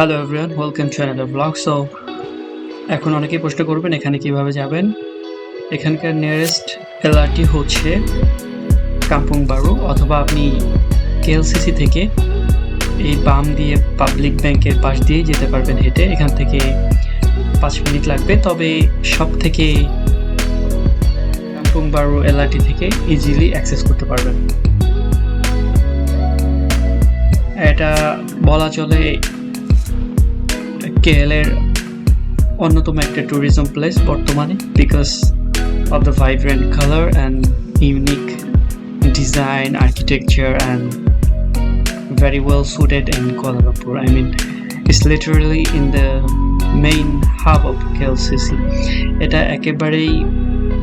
Hello everyone welcome to another blog so এখন অনেকেই প্রশ্ন করবেন, এখানে কীভাবে যাবেন? এখানকার নিয়ারেস্ট এলআরটি হচ্ছে কাম্পুং বারু অথবা আপনি কেএলসিসি থেকে এই বাম দিয়ে পাবলিক ব্যাংকের পাশ দিয়ে যেতে পারবেন হেঁটে। এখান থেকে পাঁচ মিনিট লাগবে। তবে সব থেকে কাম্পুং বারু এলআরটি থেকে ইজিলি অ্যাক্সেস করতে পারবেন। এটা বলা চলে কেএল এর অন্যতম একটা ট্যুরিজম প্লেস বর্তমানে because of the vibrant colour and unique design architecture and very well suited in Kuala Lumpur. I mean, it's in the main hub of KLCC. এটা একেবারেই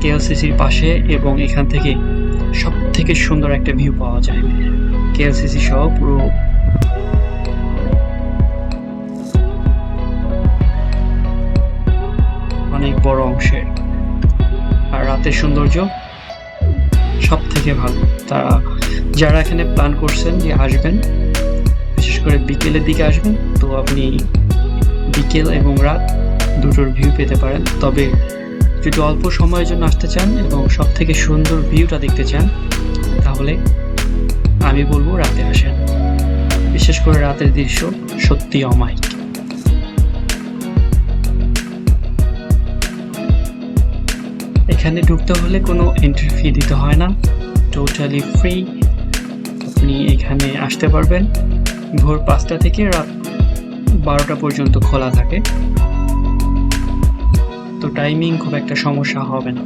কেএলসিসির পাশে এবং এখান থেকে সব থেকে সুন্দর একটা ভিউ পাওয়া যায় কেএলসিসি সহ পুরো অনেক বড় অংশের। আর রাতের সৌন্দর্য সব থেকে ভালো। তারা, যারা এখানে প্ল্যান করছেন যে আসবেন, বিশেষ করে বিকেলের দিকে আসবেন, তো আপনি বিকেল এবং রাত দুটোর ভিউ পেতে পারেন। তবে যদি অল্প সময়ের জন্য আসতে চান এবং সব থেকে সুন্দর ভিউটা দেখতে চান, তাহলে আমি বলব রাতে আসেন। বিশেষ করে রাতের দৃশ্য সত্যি অমায়িক। এখানে ঢুকতে হলে কোনো এন্ট্রি ফি দিতে হয় না। টোটালি ফ্রি আপনি এখানে আসতে পারবেন। ভোর পাঁচটা থেকে রাত বারোটা পর্যন্ত খোলা থাকে। তো টাইমিং খুব একটা সমস্যা হবে না।